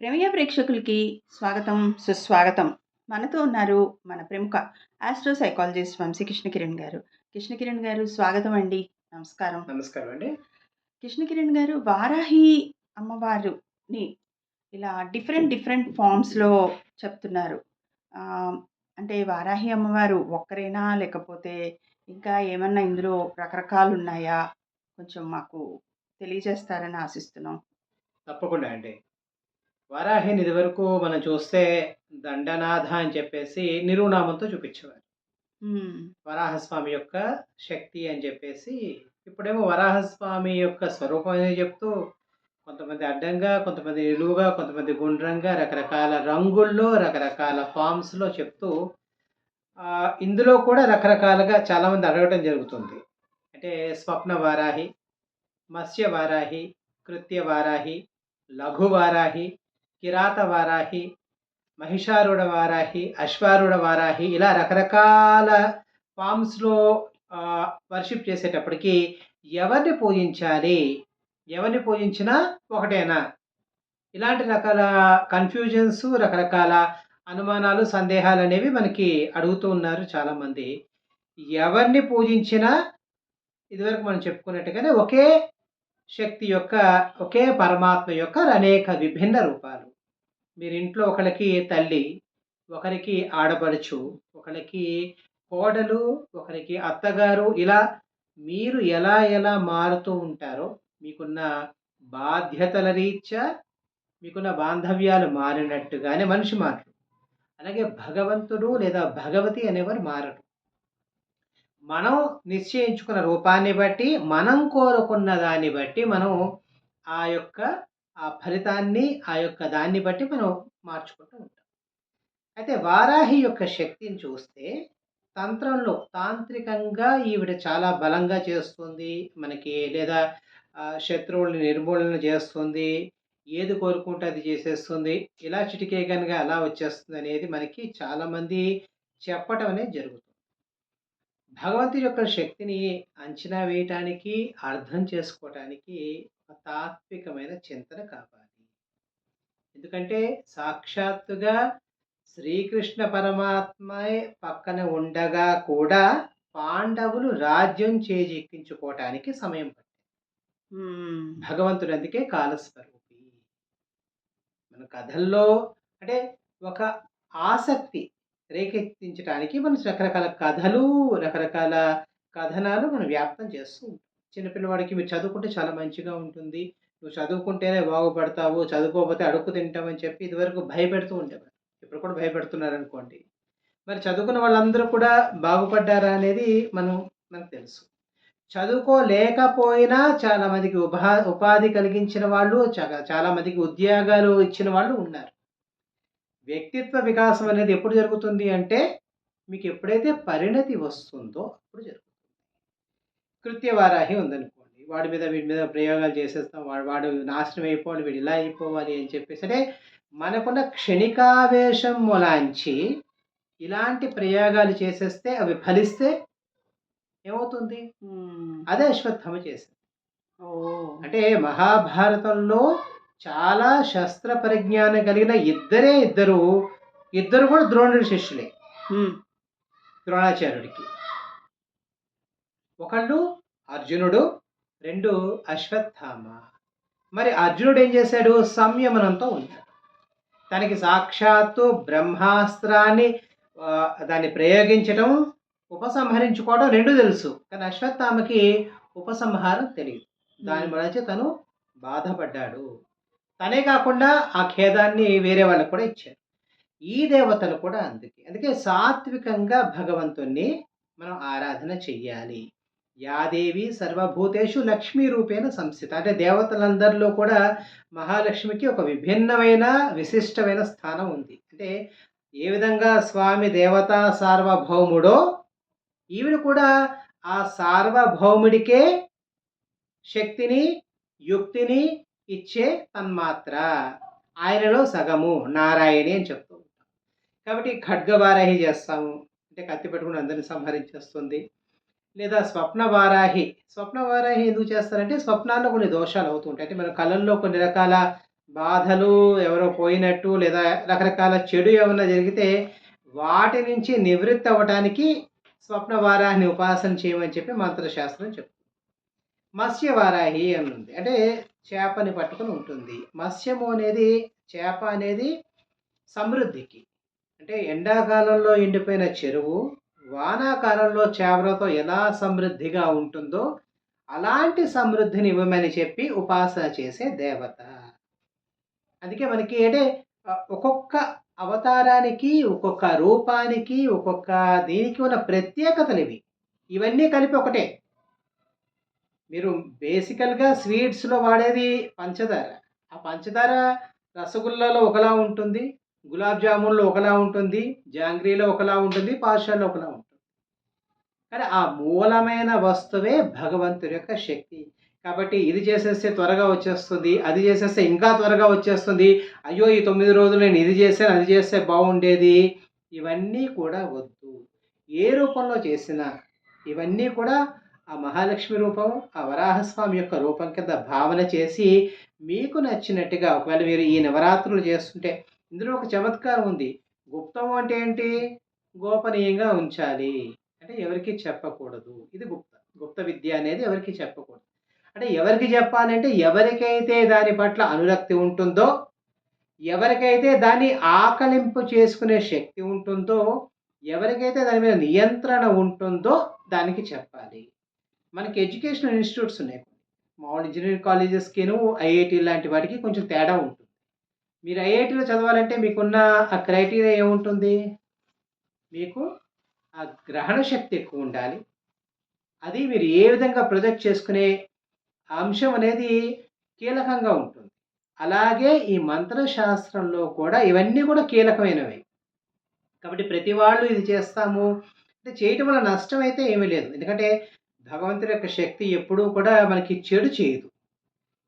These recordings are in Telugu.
ప్రమేయ ప్రేక్షకులకి స్వాగతం సుస్వాగతం. మనతో ఉన్నారు మన ప్రముఖ ఆస్ట్రో సైకాలజిస్ట్ వంశీ కృష్ణ కిరణ్ గారు. కృష్ణ కిరణ్ గారు స్వాగతం అండి. నమస్కారం. నమస్కారం అండి. కృష్ణ కిరణ్ గారు వారాహి అమ్మవారుని ఇలా డిఫరెంట్ డిఫరెంట్ ఫామ్స్లో చెప్తున్నారు. అంటే వారాహి అమ్మవారు ఒక్కరేనా? లేకపోతే ఇంకా ఏమన్నా ఇందులో రకరకాలు ఉన్నాయా కొంచెం మాకు తెలియజేస్తారని ఆశిస్తున్నాం. తప్పకుండా అండి. వారాహిని ఇదివరకు మనం చూస్తే దండనాథ అని చెప్పేసి నిరునామంతో చూపించేవారు. వరాహస్వామి యొక్క శక్తి అని చెప్పేసి ఇప్పుడేమో వరాహస్వామి యొక్క స్వరూపం అనేది చెప్తూ కొంతమంది అడ్డంగా కొంతమంది నిలువుగా కొంతమంది గుండ్రంగా రకరకాల రంగుల్లో రకరకాల ఫామ్స్లో చెప్తూ ఆ, ఇందులో కూడా రకరకాలుగా చాలామంది అడగటం జరుగుతుంది అంటే స్వప్న వారాహి మత్స్య వారాహి కృత్య వారాహి లఘు వారాహి కిరాత వారాహి మహిషారుడ వారాహి అశ్వారుడ వారాహి ఇలా రకరకాల ఫామ్స్లో వర్షిప్ చేసేటప్పటికి ఎవరిని పూజించాలి? ఎవరిని పూజించినా ఒకటేనా? ఇలాంటి రకాల కన్ఫ్యూజన్స్ రకరకాల అనుమానాలు సందేహాలు అనేవి మనకి అడుగుతూ ఉన్నారు చాలామంది. ఎవరిని పూజించినా ఇదివరకు మనం చెప్పుకున్నట్టుగానే ఒకే శక్తి యొక్క ఒకే పరమాత్మ యొక్క అనేక విభిన్న రూపాలు. మీరింట్లో ఒకరికి తల్లి ఒకరికి ఆడపడుచు ఒకరికి కోడలు ఒకరికి అత్తగారు ఇలా మీరు ఎలా ఎలా మారుతూ ఉంటారో మీకున్న బాధ్యతల రీత్యా మీకున్న బాంధవ్యాలు మారినట్టుగానే మనిషి మారరు అలాగే భగవంతుడు లేదా భగవతి అనేవారు మారడు మనం నిశ్చయించుకున్న రూపాన్ని బట్టి మనం కోరుకున్న దాన్ని బట్టి మనం ఆ యొక్క ఆ ఫలితాన్ని ఆ యొక్క దాన్ని బట్టి మనం మార్చుకుంటూ ఉంటాం. అయితే వారాహి యొక్క శక్తిని చూస్తే తంత్రంలో తాంత్రికంగా ఈవిడ చాలా బలంగా చేస్తుంది. మనకి లేదా శత్రువుల్ని నిర్మూలన చేస్తుంది. ఏది కోరుకుంటే అది చేసేస్తుంది. ఇలా చిటికే కనుక అలా వచ్చేస్తుంది అనేది మనకి చాలామంది చెప్పటం అనేది జరుగుతుంది. భగవంతుడి యొక్క శక్తిని అంచనా వేయటానికి అర్థం చేసుకోవటానికి ఒక తాత్వికమైన చింతన కావాలి. ఎందుకంటే సాక్షాత్తుగా శ్రీకృష్ణ పరమాత్మే పక్కన ఉండగా కూడా పాండవులు రాజ్యం చేజిక్కించుకోవటానికి సమయం పట్టింది. భగవంతుడు అందుకే కాలస్వరూపి. మన కథల్లో అంటే ఒక ఆసక్తి రేకెత్తించడానికి మనం రకరకాల కథలు రకరకాల కథనాలు మనం వ్యాప్తం చేస్తూ ఉంటాం. చిన్నపిల్లవాడికి మీరు చదువుకుంటే చాలా మంచిగా ఉంటుంది. నువ్వు చదువుకుంటేనే బాగుపడతావు చదువుకోకపోతే అడుక్కు తింటామని చెప్పి ఇదివరకు భయపెడుతూ ఉండేవారు. ఇప్పుడు కూడా భయపెడుతున్నారు అనుకోండి మరి చదువుకున్న వాళ్ళందరూ కూడా బాగుపడ్డారా అనేది మనం మనకు తెలుసు. చదువుకోలేకపోయినా చాలామందికి ఉపా ఉపాధి కలిగించిన వాళ్ళు చాలా చాలామందికి ఉద్యోగాలు ఇచ్చిన వాళ్ళు ఉన్నారు. వ్యక్తిత్వ వికాసం అనేది ఎప్పుడు జరుగుతుంది అంటే మీకు ఎప్పుడైతే పరిణతి వస్తుందో అప్పుడు జరుగుతుంది కృత్యవారాహి ఉందనుకోండి. వాడి మీద వీడి మీద ప్రయోగాలు చేసేస్తాం. వాడు వాడు నాశనం అయిపోవాలి వీడు ఇలా అయిపోవాలి అని చెప్పేసి. అంటే మనకున్న క్షణికావేశం మొలాంచి ఇలాంటి ప్రయోగాలు చేసేస్తే అవి ఫలిస్తే ఏమవుతుంది. అదే అశ్వత్థామ చేసింది. అంటే మహాభారతంలో చాలా శస్త్ర పరిజ్ఞానం కలిగిన ఇద్దరే ఇద్దరు ఇద్దరు కూడా ద్రోణుడి శిష్యులే. ద్రోణాచార్యుడికి. ఒకళ్ళు అర్జునుడు రెండు అశ్వత్థామ. మరి అర్జునుడు ఏం చేశాడు? సంయమనంతో ఉన్నాడు. తనకి సాక్షాత్తు బ్రహ్మాస్త్రాన్ని దాన్ని ప్రయోగించడం ఉపసంహరించుకోవడం రెండు తెలుసు. కానీ అశ్వత్థామకి ఉపసంహారం తెలియదు. దాని వలన తను బాధపడ్డాడు. తనే కాకుండా ఆ ఖేదాన్ని వేరే వాళ్ళకు కూడా ఇచ్చారు ఈ దేవతలు కూడా అందుకే. అందుకే సాత్వికంగా భగవంతుణ్ణి మనం ఆరాధన చెయ్యాలి. యాదేవి సర్వభూతేషు లక్ష్మీ రూపేణ సంస్థిత. అంటే దేవతలందరిలో కూడా మహాలక్ష్మికి ఒక విభిన్నమైన విశిష్టమైన స్థానం ఉంది. అంటే ఏ విధంగా స్వామి దేవతా సార్వభౌముడో ఈవిడ కూడా ఆ సార్వభౌముడికే శక్తిని యుక్తిని ఇచ్చే తన్మాత్ర. ఆయనలో సగము నారాయణి అని చెప్తూ ఉంటాం. కాబట్టి ఖడ్గవారాహి చేస్తాము. అంటే కత్తి పెట్టుకుని అందరిని సంహరించేస్తుంది. లేదా స్వప్న వారాహి స్వప్న వారాహి ఎందుకు చేస్తారంటే స్వప్నాల్లో కొన్ని దోషాలు అవుతుంటాయి అంటే మన కళల్లో కొన్ని రకాల బాధలు ఎవరో పోయినట్టు లేదా రకరకాల చెడు ఏమన్నా జరిగితే వాటి నుంచి నివృత్తి అవ్వటానికి స్వప్న వారాహిని ఉపాసన చేయమని చెప్పి మంత్రశాస్త్రం చెప్తుంది. మత్స్య వారాహి అని ఉంది అంటే చేపని పట్టుకుని ఉంటుంది. మత్స్యము అనేది చేప అనేది సమృద్ధికి. అంటే ఎండాకాలంలో ఎండిపోయిన చెరువు వానాకాలంలో చేపలతో ఎలా సమృద్ధిగా ఉంటుందో అలాంటి సమృద్ధిని ఇవ్వమని చెప్పి ఉపాసన చేసే దేవత. అందుకే మనకి అంటే ఒక్కొక్క అవతారానికి ఒక్కొక్క రూపానికి ఒక్కొక్క దీనికి ఉన్న ప్రత్యేకతలు ఇవి. ఇవన్నీ కలిపి ఒకటే. మీరు బేసికల్గా స్వీట్స్లో వాడేది పంచదార. ఆ పంచదార రసగుల్లాలో ఒకలా ఉంటుంది. గులాబ్ జామున్లో ఒకలా ఉంటుంది జాంగ్రీలో ఒకలా ఉంటుంది పాషాలో ఒకలా ఉంటుంది. కానీ ఆ మూలమైన వస్తువే భగవంతుడి యొక్క శక్తి. కాబట్టి ఇది చేసేస్తే త్వరగా వచ్చేస్తుంది అది చేసేస్తే ఇంకా త్వరగా వచ్చేస్తుంది. అయ్యో ఈ తొమ్మిది రోజులు నేను ఇది చేశాను అది చేస్తే బాగుండేది. ఇవన్నీ కూడా వద్దు. ఏ రూపంలో చేసినా ఇవన్నీ కూడా ఆ మహాలక్ష్మి రూపం ఆ వరాహస్వామి యొక్క రూపం కింద భావన చేసి మీకు నచ్చినట్టుగా ఒకవేళ మీరు ఈ నవరాత్రులు చేస్తుంటే ఇందులో ఒక చమత్కారం ఉంది. గుప్తం అంటే ఏంటి? గోపనీయంగా ఉంచాలి. అంటే ఎవరికి చెప్పకూడదు. ఇది గుప్త. గుప్త విద్య అనేది ఎవరికి చెప్పకూడదు. అంటే ఎవరికి చెప్పాలంటే ఎవరికైతే దాని పట్ల అనురక్తి ఉంటుందో ఎవరికైతే దాన్ని ఆకలింపు చేసుకునే శక్తి ఉంటుందో ఎవరికైతే దాని మీద నియంత్రణ ఉంటుందో దానికి చెప్పాలి. మనకి ఎడ్యుకేషనల్ ఇన్స్టిట్యూట్స్ ఉన్నాయి మామూలు ఇంజనీరింగ్ కాలేజెస్కిను ఐఐటి లాంటి వాటికి కొంచెం తేడా ఉంటుంది. మీరు ఐఐటిలో చదవాలంటే మీకున్న ఆ క్రైటీరియా ఏముంటుంది? మీకు ఆ గ్రహణ శక్తి ఎక్కువ ఉండాలి. అది మీరు ఏ విధంగా ప్రొజెక్ట్ చేసుకునే అంశం అనేది కీలకంగా ఉంటుంది. అలాగే ఈ మంత్రశాస్త్రంలో కూడా ఇవన్నీ కూడా కీలకమైనవి. కాబట్టి ప్రతి వాళ్ళు ఇది చేస్తాము. అంటే చేయటం వల్ల నష్టం అయితే ఏమీ లేదు. ఎందుకంటే భగవంతుడి యొక్క శక్తి ఎప్పుడూ కూడా మనకి చెడు చేయదు.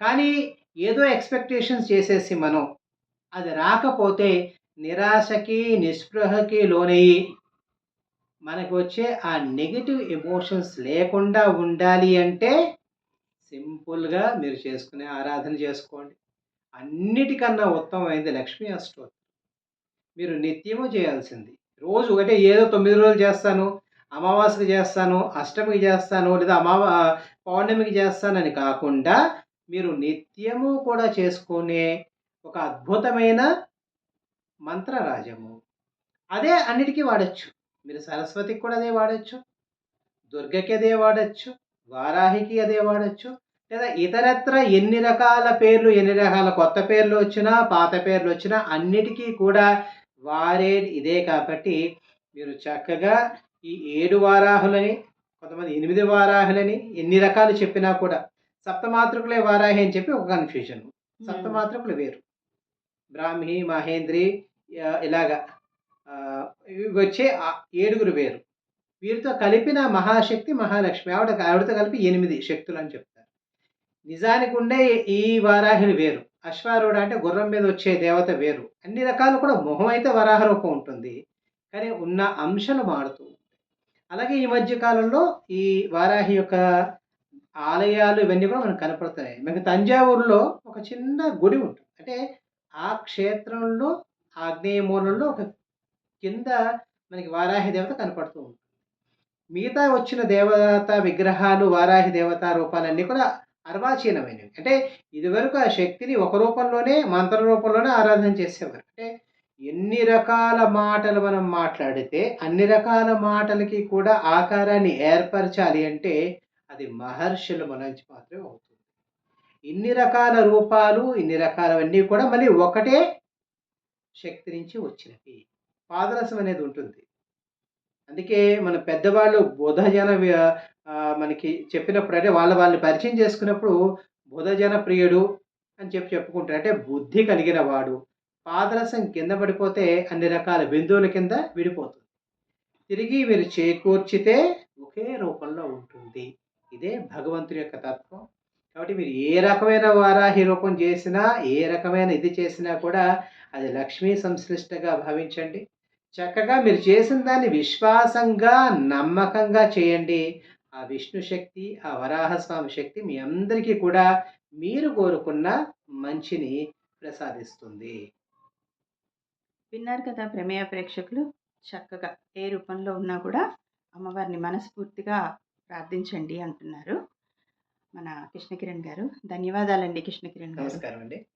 కానీ ఏదో ఎక్స్పెక్టేషన్స్ చేసేసి మనం అది రాకపోతే నిరాశకి నిస్పృహకి లోనయ్యి. మనకు వచ్చే ఆ నెగిటివ్ ఎమోషన్స్ లేకుండా ఉండాలి అంటే సింపుల్గా మీరు చేసుకునే ఆరాధన చేసుకోండి. అన్నిటికన్నా ఉత్తమమైంది లక్ష్మీ అష్టోత్తరం. మీరు నిత్యము చేయాల్సింది. రోజు ఒకటే ఏదో తొమ్మిది రోజులు చేస్తాను అమావాస్యకి చేస్తాను అష్టమికి చేస్తాను లేదా అమావా పౌర్ణమికి చేస్తానని కాకుండా మీరు నిత్యము కూడా చేసుకునే ఒక అద్భుతమైన మంత్రరాజము. అదే అన్నిటికీ వాడచ్చు. మీరు సరస్వతికి కూడా అదే వాడచ్చు. దుర్గకి అదే వాడచ్చు. వారాహికి అదే వాడచ్చు. లేదా ఇతరత్ర ఎన్ని రకాల పేర్లు ఎన్ని రకాల కొత్త పేర్లు వచ్చినా పాత పేర్లు వచ్చినా అన్నిటికీ కూడా వారే ఇదే కాబట్టి మీరు చక్కగా ఈ ఏడు వారాహులని కొంతమంది ఎనిమిది వారాహులని ఎన్ని రకాలు చెప్పినా కూడా సప్తమాతృకులే వారాహి అని చెప్పి ఒక కన్ఫ్యూజన్ సప్తమాతృకులు వేరు. బ్రాహ్మి మహేంద్రి ఇలాగ. ఇలాగా ఇవి వచ్చే ఏడుగురు వేరు. వీరితో కలిపిన మహాశక్తి మహాలక్ష్మి. ఆవిడ ఆవిడతో కలిపి ఎనిమిది శక్తులు అని చెప్తారు. నిజానికి ఉండే ఈ వారాహిని వేరు. అశ్వారూఢ అంటే గుర్రం మీద వచ్చే దేవత వేరు. అన్ని రకాలు కూడా మొహం అయితే వరాహ రూపం ఉంటుంది. కానీ ఉన్న అంశాలు మారుతూ ఉంటాయి. అలాగే ఈ మధ్య కాలంలో ఈ వారాహి యొక్క ఆలయాలు ఇవన్నీ కూడా మనకు కనపడుతున్నాయి మనకి తంజావూరులో ఒక చిన్న గుడి ఉంటుంది. అంటే ఆ క్షేత్రంలో ఆగ్నేయ మూలంలో ఒక కింద మనకి వారాహి దేవత కనపడుతూ ఉంటుంది. మిగతా వచ్చిన దేవత విగ్రహాలు వారాహి దేవత రూపాలన్నీ కూడా అర్వాచీనమైనవి. అంటే ఇదివరకు ఆ శక్తిని ఒక రూపంలోనే మంత్ర రూపంలోనే ఆరాధన చేసేవారు. అంటే ఎన్ని రకాల మాటలు మనం మాట్లాడితే అన్ని రకాల మాటలకి కూడా ఆకారాన్ని ఏర్పరచాలి అంటే అది మహర్షుల నుంచి మాత్రమే అవుతుంది. ఇన్ని రకాల రూపాలు ఇన్ని రకాలవన్నీ కూడా మళ్ళీ ఒకటే శక్తి నుంచి వచ్చినవి. పాదరసం అనేది ఉంటుంది. అందుకే మన పెద్దవాళ్ళు బుధజన మనకి చెప్పినప్పుడు అంటే వాళ్ళ వాళ్ళని పరిచయం చేసుకున్నప్పుడు బుధజన ప్రియుడు అని చెప్పి చెప్పుకుంటారు. అంటే బుద్ధి కలిగిన వాడు. పాదరసం కింద పడిపోతే అన్ని రకాల బిందువుల కింద విడిపోతుంది. తిరిగి మీరు చేకూర్చితే ఒకే రూపంలో ఉంటుంది. ఇదే భగవంతుడి యొక్క తత్వం. కాబట్టి మీరు ఏ రకమైన వారాహి రూపం చేసినా ఏ రకమైన ఇది చేసినా కూడా అది లక్ష్మీ సంశ్లిష్టగా భావించండి. చక్కగా మీరు చేసిన దాన్ని విశ్వాసంగా నమ్మకంగా చేయండి. ఆ విష్ణు శక్తి ఆ వరాహస్వామి శక్తి మీ అందరికీ కూడా మీరు కోరుకున్న మంచిని ప్రసాదిస్తుంది. విన్నారు కదా ప్రమేయ ప్రేక్షకులు చక్కగా ఏ రూపంలో ఉన్నా కూడా అమ్మవారిని మనస్ఫూర్తిగా ప్రార్థించండి అంటున్నారు. మన కృష్ణకిరణ్ గారు. ధన్యవాదాలండి కృష్ణకిరణ్ గారు. నమస్కారం అండి